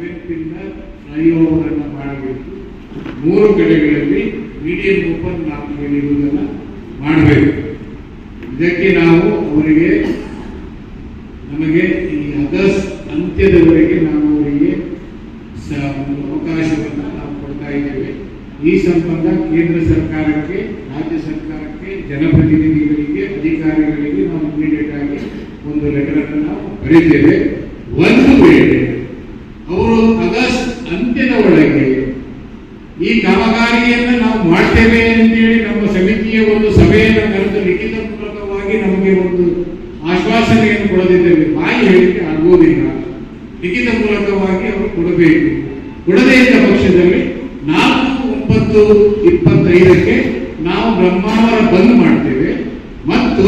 Seven pillar flyover ಮಾಡಬೇಕು ಮೂರು ಕಡೆಗಳಲ್ಲಿ ಮೀಡಿಯಂ ಓಪನ್ ನಾಲ್ಕು ಇರುವುದನ್ನು ಮಾಡಬೇಕು. ಇದಕ್ಕೆ ನಾವು ಅವರಿಗೆ ನಮಗೆ ಈ ಆಗಸ್ಟ್ ಅಂತ್ಯದವರೆಗೆ ನಾವು ಅವರಿಗೆ ಒಂದು ಅವಕಾಶವನ್ನು ನಾವು ಕೊಡ್ತಾ ಇದ್ದೇವೆ. ಈ ಸಂಬಂಧ ಕೇಂದ್ರ ಸರ್ಕಾರಕ್ಕೆ, ರಾಜ್ಯ ಸರ್ಕಾರಕ್ಕೆ, ಜನಪ್ರತಿನಿಧಿಗಳಿಗೆ, ಅಧಿಕಾರಿಗಳಿಗೆ ನಾವು ಇಮಿಡಿಯೇಟ್ ಆಗಿ ಒಂದು ಲೆಟರ್ ಅನ್ನು ನಾವು ಬರೀತೇವೆ ಒಂದು ಒಳಗೆ ಈ ಕಾಮಗಾರಿಯನ್ನು ನಾವು ಮಾಡ್ತೇವೆ ಅಂತೇಳಿ ನಮ್ಮ ಸಮಿತಿಯ ಒಂದು ಸಭೆಯನ್ನು ಕರೆದು ಲಿಖಿತ ಮೂಲಕವಾಗಿ ನಮಗೆ ಒಂದು ಆಶ್ವಾಸನೆಯನ್ನು ಕೊಡದಿದ್ದೇವೆ ಬಾಯಿ ಹೇಳಿಕೆ ಆಗುವುದಿಲ್ಲ. ಲಿಖಿತ ಮೂಲಕವಾಗಿ ಅವರು ಕೊಡಬೇಕು. ಕೊಡದೇ ಇದ್ದ ಪಕ್ಷದಲ್ಲಿ ನಾಲ್ಕು ಒಂಬತ್ತು ಇಪ್ಪತ್ತೈದಕ್ಕೆ ನಾವು ಬ್ರಹ್ಮಾವರ ಬಂದ್ ಮಾಡ್ತೇವೆ. ಮತ್ತು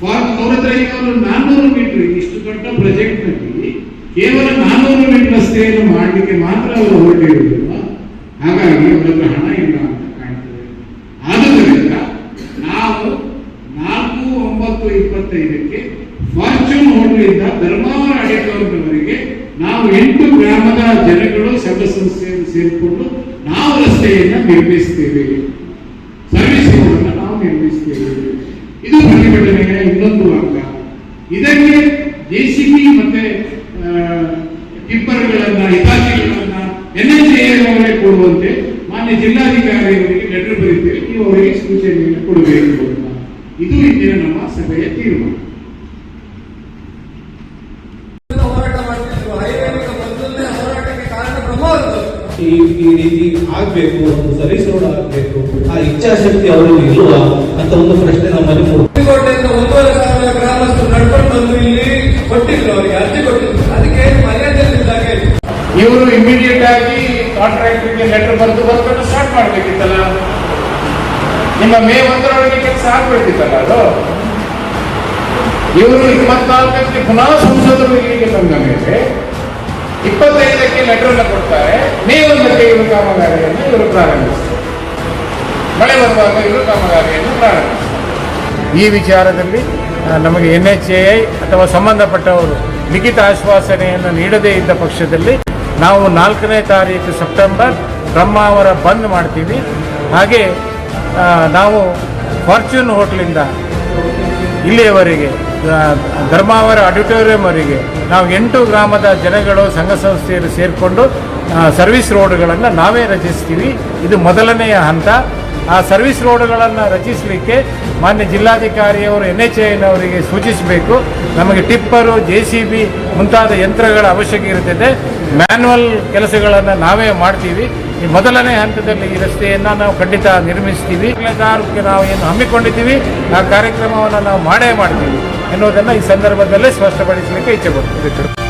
ಫಾರ್ ಅವ್ರ ನಾನ್ನೂರು ಮೀಟರ್ ಇಷ್ಟು ದೊಡ್ಡ ಪ್ರಾಜೆಕ್ಟ್ನಲ್ಲಿ ಕೇವಲ ಕಾನೂನು ರಸ್ತೆಯನ್ನು ಮಾಡಲಿಕ್ಕೆ ಮಾತ್ರ ಅವರು ಹೊರಟಿರುವುದಿಲ್ಲ ಹಾಗಾಗಿ ಅವರ ಹತ್ರ ಹಣ ಇಲ್ಲ ಅಂತ ಕಾಣ್ತದೆ. ಆದುದರಿಂದ ನಾವು ನಾಲ್ಕು ಒಂಬತ್ತು ಇಪ್ಪತ್ತೈದಕ್ಕೆ ಫಾರ್ಚೂನ್ ಹೋಟೆಲಿಂದ ಧರ್ಮಾವರ ಆಡಿಟೋರಿಯಂವರೆಗೆ ನಾವು ಎಂಟು ಗ್ರಾಮದ ಜನಗಳು ಸಂಘ ಸಂಸ್ಥೆಯನ್ನು ಸೇರಿಕೊಂಡು ನಾವು ರಸ್ತೆಯನ್ನು ನಿರ್ಮಿಸ್ತೇವೆ. ಸರ್ವಿಸ್ ನಾವು ನಿರ್ಮಿಸ್ತೇವೆ. ಇದು ಪ್ರತಿಭಟನೆಯ ಇನ್ನೊಂದು ಅಂಗ ಇದಕ್ಕೆ ಜೆ ಸಿ ಬಿ ಮತ್ತೆ ಟಿಪ್ಪರ್ಗಳನ್ನ ಇಲಾಖೆಗಳನ್ನ ಎನ್ ಅವರೇ ಕೊಡುವಂತೆ ಮಾನ್ಯ ಜಿಲ್ಲಾಧಿಕಾರಿಯವರಿಗೆ ಲೆಟರ್ ಬರೀತೇವೆ ನೀವು ಅವರಿಗೆ ಸೂಚನೆಯನ್ನು ಕೊಡಬೇಕು ಅಂತ. ಇದು ಇಂದಿನ ನಮ್ಮ ಸಭೆಯ ತೀರ್ಮಾನ. ಈ ರೀತಿ ಆಗ್ಬೇಕು ಒಂದು ಸರಿಸೋಣ ಆಗ್ಬೇಕು ಆ ಇಚ್ಛಾಶಕ್ತಿ ಅವರಲ್ಲಿ ಇಲ್ವಾ ಅಂತ ಒಂದು ಪ್ರಶ್ನೆ ನಮ್ಮಲ್ಲಿ ಒಂದೂವರೆ ಸಾವಿರ ಗ್ರಾಮಸ್ಥರು ನಡ್ಕೊಂಡು ಬಂದು ಇಲ್ಲಿ ಕೊಟ್ಟಿದ್ರು ಅವರಿಗೆ ಅರ್ಜಿ ಕೊಟ್ಟಿದ್ರು. ಇವರು ಇಮಿಡಿಯೇಟ್ ಆಗಿ ಕಾಂಟ್ರಾಕ್ಟರ್ಗೆ ಲೆಟರ್ ಬರೆದು ವರ್ಕನ್ನು ಸ್ಟಾರ್ಟ್ ಮಾಡಬೇಕಿತ್ತಲ್ಲ? ನಿಮ್ಮ ಮೇ ಒಂದರೊಳಗೆ ಕೆಲಸ ಆಗ್ಬೇಕಿತ್ತಲ್ಲ ಅದು? ಇವರು ಇಪ್ಪತ್ನಾಲ್ಕಕ್ಕೆ ಪುನಃ ಸಂಸದರು ಇಲ್ಲಿಗೆ ಬಂದ ಮೇಲೆ ಇಪ್ಪತ್ತೈದಕ್ಕೆ ಲೆಟರ್ ಅನ್ನು ಕೊಡ್ತಾರೆ. ಮೇ ಒಂದಕ್ಕೆ ಇವರು ಕಾಮಗಾರಿಯನ್ನು ಇವರು ಪ್ರಾರಂಭಿಸ್ತಾರೆ. ಮಳೆ ಬರುವಾಗ ಇವರು ಕಾಮಗಾರಿಯನ್ನು ಪ್ರಾರಂಭಿಸ್ತಾರೆ. ಈ ವಿಚಾರದಲ್ಲಿ ನಮಗೆ ಎನ್ ಎಚ್ ಎ ಐ ಅಥವಾ ಸಂಬಂಧಪಟ್ಟವರು ಲಿಖಿತ ಆಶ್ವಾಸನೆಯನ್ನು ನೀಡದೇ ಇದ್ದ ಪಕ್ಷದಲ್ಲಿ ನಾವು ನಾಲ್ಕನೇ ತಾರೀಕು ಸೆಪ್ಟೆಂಬರ್ ಬ್ರಹ್ಮಾವರ ಬಂದ್ ಮಾಡ್ತೀವಿ. ಹಾಗೆ ನಾವು ಫಾರ್ಚ್ಯೂನ್ ಹೋಟ್ಲಿಂದ ಇಲ್ಲಿಯವರೆಗೆ ಧರ್ಮಾವರ ಆಡಿಟೋರಿಯಂವರೆಗೆ ನಾವು ಎಂಟು ಗ್ರಾಮದ ಜನಗಳು, ಸಂಘ ಸಂಸ್ಥೆಯಲ್ಲಿ ಸೇರಿಕೊಂಡು ಸರ್ವಿಸ್ ರೋಡ್ಗಳನ್ನು ನಾವೇ ರಚಿಸ್ತೀವಿ. ಇದು ಮೊದಲನೆಯ ಹಂತ. ಆ ಸರ್ವಿಸ್ ರೋಡ್ಗಳನ್ನು ರಚಿಸಲಿಕ್ಕೆ ಮಾನ್ಯ ಜಿಲ್ಲಾಧಿಕಾರಿಯವರು ಎನ್ ಎಚ್ ಐನವರಿಗೆ ಸೂಚಿಸಬೇಕು. ನಮಗೆ ಟಿಪ್ಪರು, ಜೆ ಸಿ ಬಿ ಮುಂತಾದ ಯಂತ್ರಗಳ ಅವಶ್ಯಕ ಇರುತ್ತದೆ. ಮ್ಯಾನ್ಯಲ್ ಕೆಲಸಗಳನ್ನು ನಾವೇ ಮಾಡ್ತೀವಿ. ಈ ಮೊದಲನೇ ಹಂತದಲ್ಲಿ ಈ ರಸ್ತೆಯನ್ನು ನಾವು ಖಂಡಿತ ನಿರ್ಮಿಸ್ತೀವಿ. ತಾಲೂಕಿಗೆ ನಾವು ಏನು ಹಮ್ಮಿಕೊಂಡಿದ್ದೀವಿ. ಆ ಕಾರ್ಯಕ್ರಮವನ್ನು ನಾವು ಮಾಡೇ ಮಾಡ್ತೀವಿ ಎನ್ನುವುದನ್ನು ಈ ಸಂದರ್ಭದಲ್ಲೇ ಸ್ಪಷ್ಟಪಡಿಸಲಿಕ್ಕೆ ಇಚ್ಛೆ ಪಡ್ತೀವಿ.